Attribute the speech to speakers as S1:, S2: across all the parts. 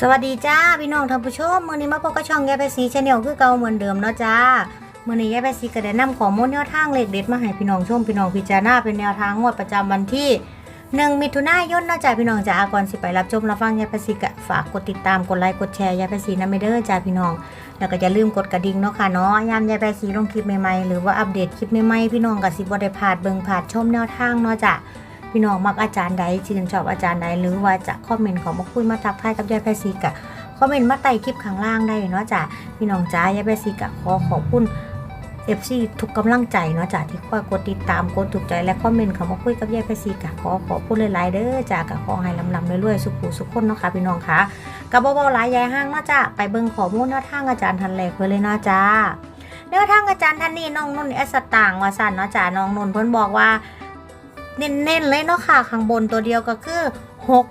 S1: สวัสดีจ้าพี่น้องท่านผู้ชมมื้อนี้มาพบกับช่องแยายไปสีชาแนลคือเก่าเหมือนเดิมเนาะจ้ามื้อนี้แยายไปสีก็ได้นำข้อมูลแนวทางเลขเด็ดมาให้พี่น้องชมพี่น้องพิจารณาเป็นแนวทางงวดประจำวันที่1มิถุนายนเนาะจ้าพี่น้องจ้าก่อนสิไปรับชมรับฟังแยายไปสีก็ฝากกดติดตามกดไลค์กดแชร์แยายไปสีนะไม่เด้อจ้าพี่น้อง แล้วก็อย่าลืมกดกระดิ่งเนาะค่ะเนาะยามแยายไปสีลงคลิปใหม่ๆหรือว่าอัปเดตคลิปใหม่ๆพี่น้องก็สิบ่ได้พลาดเบิ่งพลาดชมแนวทางเนาะจ้า พี่น้องมักอาจารย์ใดชื่นชอบอาจารย์ใดหรือว่าจะคอมเมนต์ของมาคุยมาทักทายกับยายแพรซีกะคอมเมนต์มาใต้คลิปข้างล่างได้เนาะจ้ะพี่น้องจ้ายายแพรซีกะขอขอบคุณเอฟซีทุกกำลังใจเนาะจ้ะที่คอยกดติดตามกดถูกใจและคอมเมนต์เขามาคุยกับยายแพรซีกะขอขอบคุณหลายๆเด้อจ้ะกะขอให้ลำลำรวยๆสุขุสุขคนเนาะค่ะพี่น้องค่ะกับเบาๆหลายยายห้างเนาะจ้ะไปเบิ่งขอมูลแนวทางอาจารย์ทันแรกเลยเนาะจ้าแนวทางอาจารย์ท่านนี้น้องนุ่นเอสตางว่าสั่นเนาะจ้ะน้องนุ่นเพิ่นบอกว่า เน้นๆเลยเนาะค่ะข้างบนตัวเดียวก็คือ 6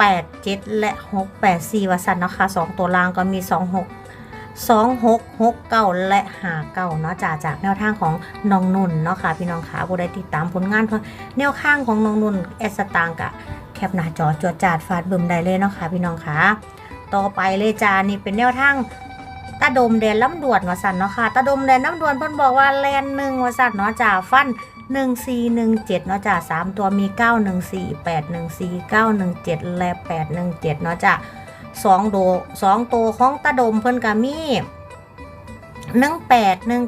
S1: 8 7 และ 6 8 4วสันเนาะค่ะสองตัวล่างก็มี 2 6 2 6 6 9 และ5 9เนาะจากจากแนวทางของน้องนุ่นเนาะค่ะพี่น้องขาผู้ใดติดตามผลงานเพราะแนวข้างของน้องนุ่นแอสตางกะแคปหน้าจอจวดจาดฟาดบึมได้เลยเนาะค่ะพี่น้องขาต่อไปเลยจานี่เป็นแนวทางตาดมแดนล้ำด่วนวสันเนาะค่ะตาดมแดนล้ำด่วนเพิ่นบอกว่าแลนหนึ่งวสันเนาะจ่าฟัน 1 4 1 7เนาะจ้ะ3ตัวมี 9 1 4 8 1 4 9 1 7 และ 8 1 7 เนาะจ้ะ2โด2ตัวของตาดมเพิ่นก็มี18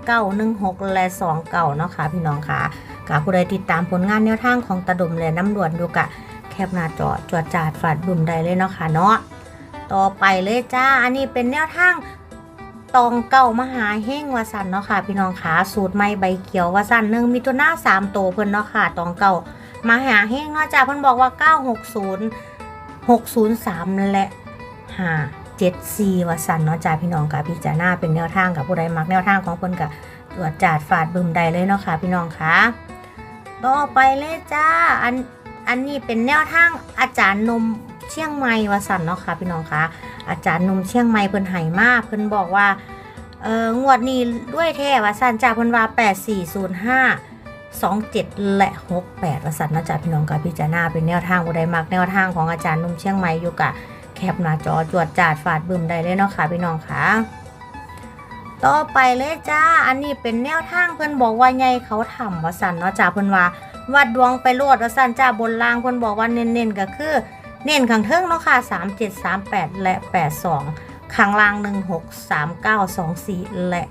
S1: 19 16และ2เก่าเนาะค่ะพี่น้องค่ะกาผู้ใดติดตามผลงานแนวทางของตาดมและน้ำด่วนดูกะ แคบหน้าจอจวดจาดฝาดบุ่มได้เลยเนาะค่ะเนาะต่อไปเลยจ้า อันนี้เป็นแนวทาง ตองเก่ามหาเฮงวาสันเนาะค่ะ พี่น้องขาสูตรไม่ใบเขียววาสันหนึ่งมีตัวหน้าสามโตวเพิ่นเนาะค่ะตองเก่ามหาเฮงเนาะจ้าเพิ่นบอกว่า960 603และ5 74วาสันเนาะจ้าพี่น้องกับพี่จาหน้าเป็นแนวทางกับผู้ใดมักแนวทางของเพิ่นกับตรวจจาดฝาดบึมใดเลยเนาะค่ะ พี่น้องค่ะต่อไปเลยจ้าอันอันนี้เป็นแนวทางอาจารย์นม เชียงใหม่วาสันเนาะค่ะพี่น้องคะอาจารย์หนุ่มเชียงใหม่เพิ่นให้มากเพิ่นบอกว่าเอองวดนี้ด้วยแท้ว่าสันจากเพิ่นว่า 8405 27 และ 68ว่าสันนะจ๊ะพี่น้องกับพิจารณาเป็นแนวทางบ่ได้มักแนวทางของอาจารย์นุ่มเชียงใหม่อยู่กะแคปหน้าจอจวดจาดฟาดบึมได้เลยเนาะค่ะพี่น้องค่ะต่อไปเลยจ้า อันนี้เป็นแนวทางเพิ่นบอกว่าใหญ่เขาทำวสันเนาะจ้าเพิ่นว่าวัดดวงไปโลดวสันจ้าบนล่างเพิ่นบอกว่าเน้นๆก็คือ เน้นข้างเทิงเนาะค่ะ 37 38 และ 82 ข้างล่าง 16 39 24 และ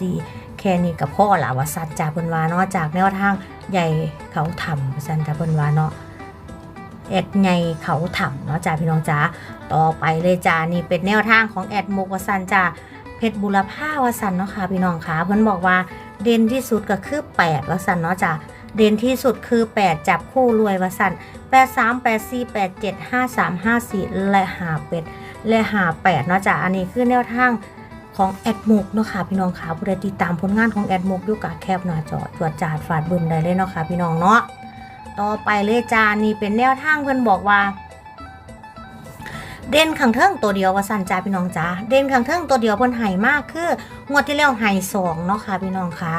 S1: 94 แค่นี้กับพ่อละว่าสันจาเพิ่นวาเนาะจากแนวทางใหญ่เขาทำสันจาเพิ่นวาเนาะแอดใหญ่เขาทำเนาะจ้าพี่น้องจ้าต่อไปเลยจ้านี่เป็นแนวทางของแอดโมกสันจ้าเพชรบุรพาวาสันเนาะค่ะพี่น้องค่ะเพิ่นบอกว่าเด่นที่สุดก็คือ8วสันเนาะจ้า เด่นที่สุดคือ 8 จับคู่รวยวสัน8 3 8 4 8 7 5 3 5 4 และหาเป็ดและหาแปดเนาะจ้ะอันนี้คือแนวทางของแอดมุกเนาะค่ะพี่น้องค่ะผู้ใดติดตามผลงานของแอดมุกอยู่กับแคบหน้าจอตรวจจาดฝาดบึมได้เลยเนาะค่ะพี่น้องเนาะต่อไปเลยจ้านี่เป็นแนวทางเพิ่อนบอกว่า เด่นขังเทิงตัวเดียวว่าสันจ้าพี่น้องจ้าเด่นขังเทิงตัวเดียวเพิ่นไห่มากคืองวดที่แล้วไห่สองเนาะค่ะพี่น้องค่ะ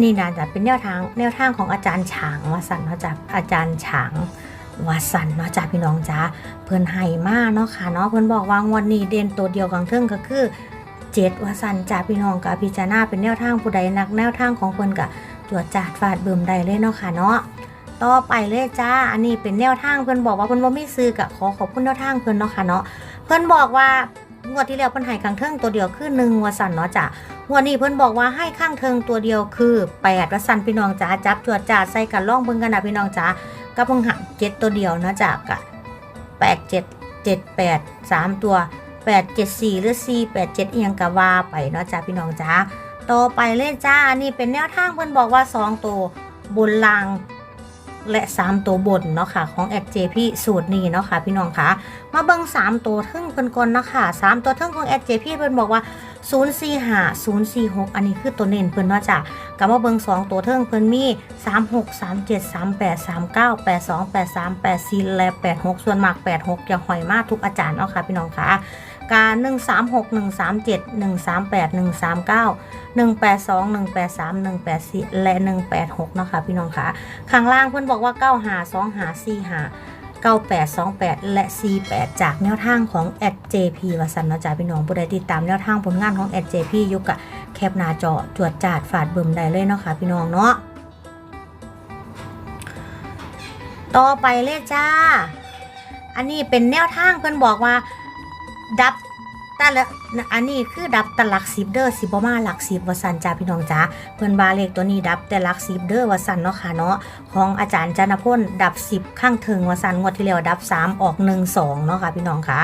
S1: นี่นะจ๊ะเป็นแนวทางแนวทางของอาจารย์ฉางวสันเนาะจากอาจารย์ฉางวสันเนาะจ้าพี่น้องจ้าเพิ่อนไห้มากเนาะค่ะเนาะเพิ่อนบอกว่างวดนี้เด่นตัวเดียวของเทิงก็คือเจ็ดวสันจ้าพี่น้องกับพิจารณาเป็นแนวทางผู้ใดนักแนวทางของเพิ่อนกับตรวจจาดฟาดเบิ่มได้เลยเนาะค่ะเนาะต่อไปเลยจ้า อันนี้เป็นแนวทางเพิ่อนบอกว่าเพิ่อนบ่าไมีซื้อกะขอขอบคุณแนวทางเพิ่อนเนาะค่ะเนาะ เพิ่อนบอกว่า งวดที่แล้วเพิ่นให้ขังเทิงตัวเดียวคือหนึ่งวสันเนาะจ้าวันนี้เพิ่นบอกว่าให้ข้างเทิงตัวเดียวคือ8ว่าสันพี่น้องจ๋าจับจวดจาใส่กันล่องเบิ่งกันนะพี่น้องจ๋ากับเพิ่งหักเจ็ดตัวเดียวนะจ๊ะกะ8 7 7 8 3ตัว8 7 4หรือ4 8 7เจ็ดเอียงกะว่าไปเนาะจ้าพี่น้องจ๋าต่อไปเลยจ้าอันนี้เป็นแนวทางเพิ่นบอกว่า2ตัวบนล่าง และ 3 ตัวบนเนาะค่ะของ XJP สูตรนี้เนาะค่ะพี่น้องค่ะ มาเบิ่ง3 ตัวทึ่งเพิ่นก่อนเนาะค่ะ3ตัวทึ่งของ XJP เจพิ่นบอกว่า 045 046 อันนี้คือตัวเน้นเพิ่นว่าจ้ะกับมาเบิ่ง2 ตัวเทิงเพิ่นมี 36 37 38 39 82 83 84และ86 ส่วนมาก 86 จะหอยมากทุกอาจารย์เนาะค่ะพี่น้องค่ะ การ136 137 138 139 182 183 184 และ 186เนาะค่ะพี่น้องคะข้างล่างเพิ่อนบอกว่า95 25 45 9828 และ 48 จากแนวทางของ AJP วสันนะจ้าพี่น้องผู้ใดติดตามแนวทางผลงานของ AJP ยุกะแคปหน้าจอจวดจาดฝาดเบึมได้เลยเนาะค่ะพี่น้องเนาะต่อไปเลยจ้า อันนี้เป็นแนวทางเพิ่อนบอกว่า ดับแต่ละอันนี้คือดับแตหลักสิบเด้อสิบ่มาหลักสิบวสันจ้าพี่น้องจ้าเพิ่อนบาเลขตัวนี้ดับแต่หลักสิบเด้อวสันเนาะค่ะเนาะของอาจารย์จันพลดับสิบข้างถึงวสันงวดที่แล้วดับสามออกหนึ่งสองเนาะค่ะพี่น้องค่ะ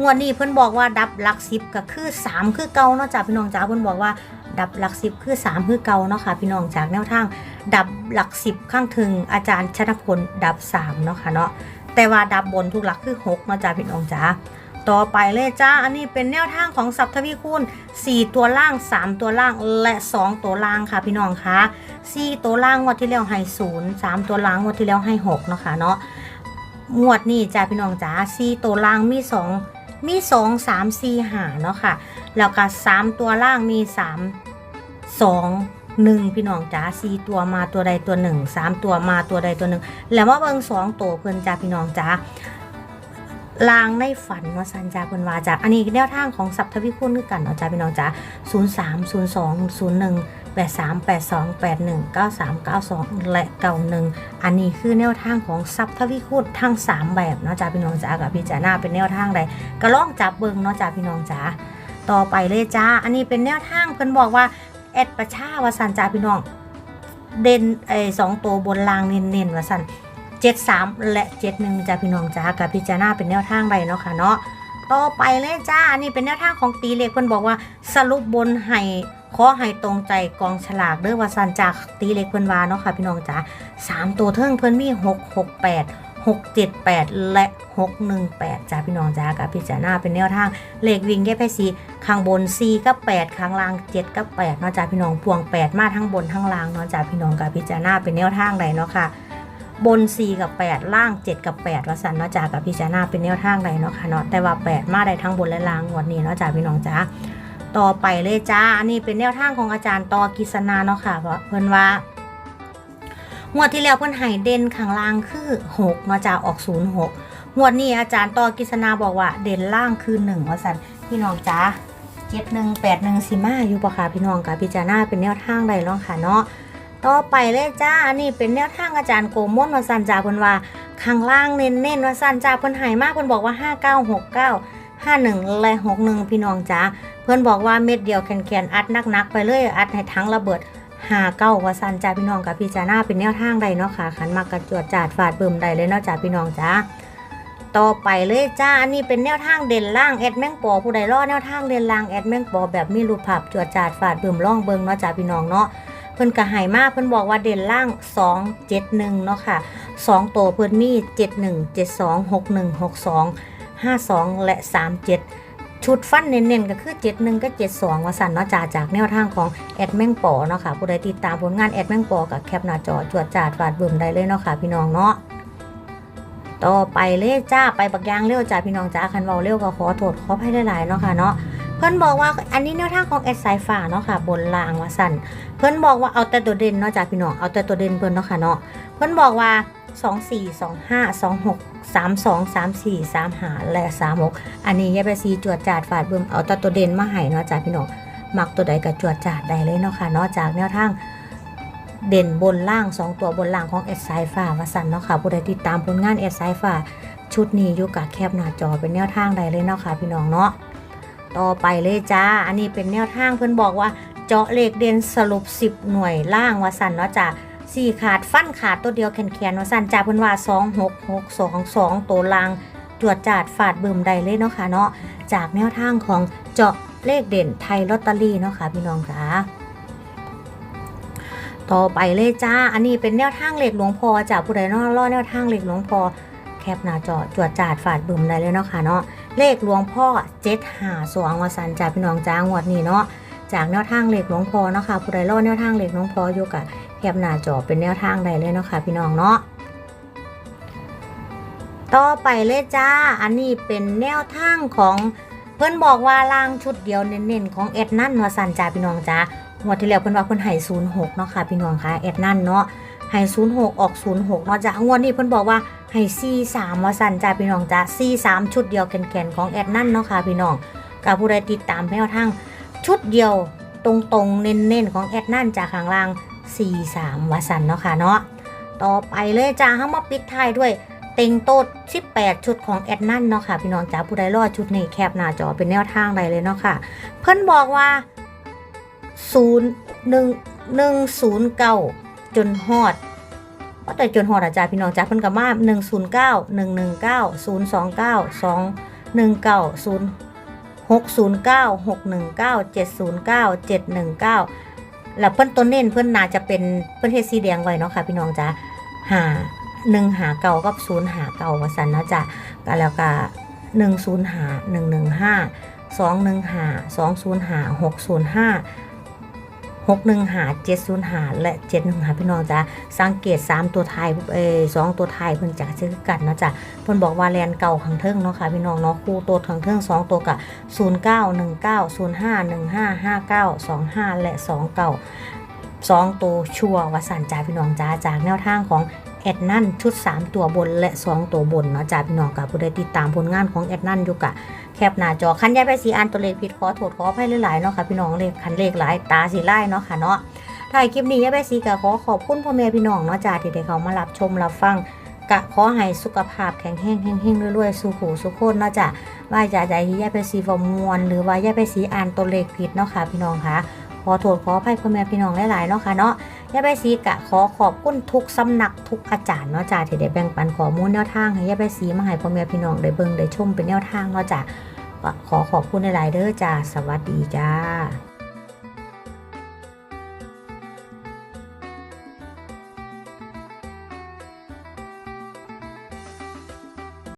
S1: งวดนี้เพิ่อนบอกว่าดับหลักสิบก็คือสามคือเก่าเนาะจ้าพี่น้องจ้าเพิ่อนบอกว่าดับหลักสิบคือสามคือเก่าเนาะค่ะพี่น้องจากแนวทาง ดับหลักสิบข้างถึงอาจารย์ชนพลดับสามเนาะค่ะเนาะแต่ว่าดับบนทุกหลักคือหกเนาะจ้าพี่น้องจ้า ต่อไปเลยจ้า อันนี้เป็นแนวทางของสัพทวีคูณ 4 ตัวล่าง 3 ตัวล่างและ 2 ตัวล่างค่ะพี่น้องคะ4ตัวล่างงวดที่แล้วให้0 3ตัวล่างงวดที่แล้วให้6เนาะค่ะเนาะงวดนี้จ้าพี่น้องจ้า4ตัวล่างมี 2 มี 2 3 4หาเนาะค่ะ แล้วก็ 3 ตัวล่างมี 3 2 1พี่น้องจ้า4ตัวมาตัวใดตัวหนึ่ง3ตัวมาตัวใดตัวหนึ่งแล้วมาเบิ่ง2ตัวเพิ่อนจ้าพี่น้องจ้า ลางในฝันวาสันจาเพิ่นว่าจากอันนี้แนวทางของสัพทวิคุณคือกันเนาะจ้าพี่น้องจ้า0 3 0 2 0 1 8 3 8 2 8 1 9 3 9 2 และ91อันนี้คือแนวทางของสัพทวิคุณทั้ง 3 แบบเนาะจ้าพี่น้องจ้ากับพี่จาหน้าเป็นแนวทางใดก็ลองจับเบิงเนาะจ้าพี่น้องจ้าต่อไปเลยจ้าอันนี้เป็นแนวทางเพิ่นบอกว่าแอดประชาวาสันจ้าพี่น้องเด่นไอ้สองตัวบนรางเน้นๆวาสัน 73 และ 71จ้าพี่น้องจ้ากับพิจารณาเป็นแนวทางใดเนาะค่ะเนาะต่อไปเลยจ้าอันนี้เป็นแนวทางของตีเลขเพิ่นบอกว่าสรุปบนให้ขอให้ตรงใจกองฉลากเด้อว่าสันจากตีเลขเพิ่นว่าเนาะค่ะพี่น้องจ้าสามตัวเทิงเพิ่นมี668 678และ618จ้าพี่น้องจ้ากับพิจารณาเป็นแนวทางเลขวิ่งแยกไปสีข้างบน4กับ8ข้างล่าง7กับ8เนาะจ้าพี่น้องพวง8มาทั้งบนทั้งล่างเนาะจ้าพี่น้องกับพิจารณาเป็นแนวทางใดเนาะค่ะ บน 4 กับ 8 ล่าง 7 กับ 8ว่าสันเนาะจากับพี่จานาเป็นแนวทางใดเนาะค่ะเนาะแต่ว่า 8 มาได้ทั้งบนและล่างงวันนี้เนาะจาพี่น้องจ้าต่อไปเลยจ้า อันนี้เป็นแนวทางของอาจารย์ตอกิษณาเนาะค่ะเพราะเพิ่นว่างวดที่แล้วเพิ่นให้เด่นข้างล่างคือ6เนาะจ้าออก 06งวดนี้อาจารย์ตอกิษณาบอกว่าเด่นล่างคือ1ว่าสันพี่น้องจ้า71 81สิมาอยู่ปะค่ะพี่น้องกับพี่จานาเป็นแนวทางใดเนาะค่ะเนาะ ต่อไปเลยจ้า อันนี้เป็นแนวทางอาจารย์โกมลวสันจ่าเพิ่นว่าข้างล่างเน้นๆวสันจ่าเพิ่นหายมากเพิ่นบอกว่า 5969 51และ61 พี่น้องจ้าเพิ่นบอกว่าเม็ดเดียวแข็งๆอัดนักๆไปเลยอัดให้ทั้งระเบิด59วสันจ่าพี่น้องกับพี่จาหน้าเป็นแนวทางใดเนาะค่ะขันมากกระจวดจาดฝาดเบิ่มใดเลยเนาะจ้าพี่น้องจ้าต่อไปเลยจ้า อันนี้เป็นแนวทางเด่นล่างแอดแมงปอผู้ใดรอดแนวทางเด่นล่างแอดแมงปอแบบมีรูปภาพจวดจาดฝาดเบิ่มล่องเบิ่งเนาะจ้าพี่น้องเนาะ เพิ่นก็ใหายมากเพิ่นบอกว่าเด่นล่าง 2 7 1เนาะค่ะ2โตวเพิ่นมี 7 1 7 2 6 1 6 2 5 2 และ 3 7 ชุดฟันเน้นๆก็คือ 7 1กับ7 2ว่าสั่นเนาะจ่าจากแนวทางของแอดแมงปอเนาะค่ะผู้ใดติดตามผลงานแอดแมงปอกับแคปหน้าจอจวดจาดฟาดเบึมได้เลยเนาะค่ะพี่น้องเนาะต่อไปเลยจ้าไปบักยางเร็วจ้าพี่น้องจ้าคันเว้าเร็วก็ขอโทษขอให้หลายๆเนาะค่ะเนาะ เพิ่อนบอกว่าอันนี้แนวทางของแอดสายฟ้าเนาะค่ะ บนรางว่าสั่นเพิ่อนบอกว่าเอาแต่ตัวเด่นเนาะจ้ะพี่น้องเอาแต่ตัวเด่นเพิ่นเนาะค่ะเนาะเพิ่อนบอกว่า2 4 2 5 2 6 3 2 3 4 3 5และ3 6อันนี้ยายไปซีจวดจาดฝาดเบิ่มเอาแต่ตัวเด่นมาให้เนาะจ้ะพี่น้องมักตัวใดก็จวดจาดได้เลยเนาะค่ะเนาะจากแนวทางเด่นบนล่าง 2 ตัวบนล่างของแอดสายฟ้าว่าสั่นเนาะค่ะผู้ใดติดตามผลงานแอดสายฟ้าชุดนี้อยู่กับแคปหน้าจอเป็นแนวทางใดเลยเนาะค่ะพี่น้องเนาะ ต่อไปเลยจ้า อันนี้เป็นแนวทางเพิ่อนบอกว่า เจาะเลขเด่นสรุป 10 หน่วยล่างว่าสันเนาะจ้ะสี่ขาดฟันขาดตัวเดียวแขนๆว่าสันจ้าเพิ่อนว่า 2 6 6 2 2 ตัวล่างจวดจาดฝาดบึมใดเลยเนาะค่ะเนาะจากแนวทางของเจาะเลขเด่นไทยลอตเตอรี่เนาะค่ะพี่น้องจ้าต่อไปเลยจ้า อันนี้เป็นแนวทางเลขหลวงพ่อจากผู้ใดนาะล่อแนวทางเลขหลวงพ่อแคปหน้าจอจวดจาดฝาดบึมได้เลยเนาะค่ะเนาะ เลขหลวงพ่อ7 5 2ว่าสันจ้าพี่น้องจ้างวดนี้เนาะจากแนวทางเหล็กหลวงพ่อเนาะค่ะผู้ใดรอดแนวทางเหล็กหลวงพออยู่กับแคบหน้าจอเป็นแนวทางใดเลยเนาะค่ะพี่น้องเนาะต่อไปเลยจ้า อันนี้เป็นแนวทางของเพิ่นบอกว่าล่างชุดเดียวเน้นๆของเอ็ดนั่นวสันจ้าพี่น้องจ้าหงวที่แล้วเพิ่นว่าเพิ่นให้06เนาะค่ะพี่น้องค่ะเอ็ดนั่นเนาะให้06ออก06เนาะจ้ะงวดนี้เพิ่นบอกว่า ให้43ว่าสั่นจ้าพี่น้องจ้า43ชุดเดียวแก่นๆของแอดนั่นเนาะค่ะพี่น้องกับผู้ใดติดตามแนวทางชุดเดียวตรงๆเน้นๆของแอดนั่นจากข้างล่าง43ว่าสั่นเนาะค่ะเนาะต่อไปเลยจ้าเฮามาปิดท้ายด้วยเต็งโต๊ด18 ชุดของแอดนั่นเนาะค่ะพี่น้องจ้าผู้ใดรอดชุดนี้แคบหน้าจอเป็นแนวทางใดเลยเนาะค่ะ เพิ่นบอกว่า 0 1 109 จนฮอด ว่าแต่จนฮอดอาจารย์พี่น้องจ้าเพิ่นก็มา109 119 029 219 0 609 619 709 719แล้วเพิ่นตัวเน้นเพิ่นน่าจะเป็นเพิ่นเฮ็ดสีแดงไว้เนาะค่ะพี่น้องจ้าหาหนึ่งหาเก่ากับศูนย์หาเก่าว่าสันนะจ้ะก็แล้วก็หนึ่งศูนย์หาหนึ่งหนึ่งห้าสองหนึ่งหาสองศูนย์หาหกศูนย์ห้า หกหนึ่งหาเจ็ดศูนย์หาและเจ็ดหนึ่งหาพี่น้องจ้ะสังเกตสามตัวไทยเออสองตัวไทยเพิ่นจะซื้อกันนะจ๊ะเพิ่นบอกว่าแลนเก่าขังเทิงเนาะค่ะพี่น้องเนาะคู่ตัวขังเทิงสองตัวกับศูนย์เก้าหนึ่งเก้าศูนย์ห้าหนึ่งห้าห้าเก้าสองห้าและสองเก่าสองตัวชัวร์วสันจ้าพี่น้องจ้าจากแนวทางของ แอดนั่นชุด 3 ตัวบนและ 2 ตัวบนเนาะจ้าพี่น้องกับผู้ใดติดตามผลงานของแอดนั่นอยู่กะแคปหน้าจอคันย้ายไปสีอันตัวเลขผิดขอโทษขออภัยหลายๆเนาะค่ะพี่น้องเลขคันเลขหลายตาสีไล่เนาะค่ะเนาะถ่ายคลิปนี้ย้ายไปสีกะขอขอบคุณพ่อแม่พี่น้องเนาะจ้าที่ได้เขามารับชมรับฟังกะขอให้สุขภาพแข็งแรงเฮงๆรวยๆสู่หูสู่โคนเนาะจ้าว่าจะใจที่ยายไปสีฟอมวน หรือว่ายายไปสีอ่านตัวเลขผิดเนาะค่ะพี่น้องค่ะขอโทษขออภัยพ่อแม่พี่น้องหลายๆเนาะค่ะเนาะ ยายใบสีกะขอขอบคุณทุกสำนักทุกอาจารย์เนาะจ้าที่ได้แบ่งปันข้อมูลแนวทางให้ยายใบสีมาให้พ่อแม่พี่น้องได้เบิ่งได้ชมเป็นแนวทางเนาะจ้าก็ขอขอบคุณหลายๆเด้อจ้าสวัสดีจ้า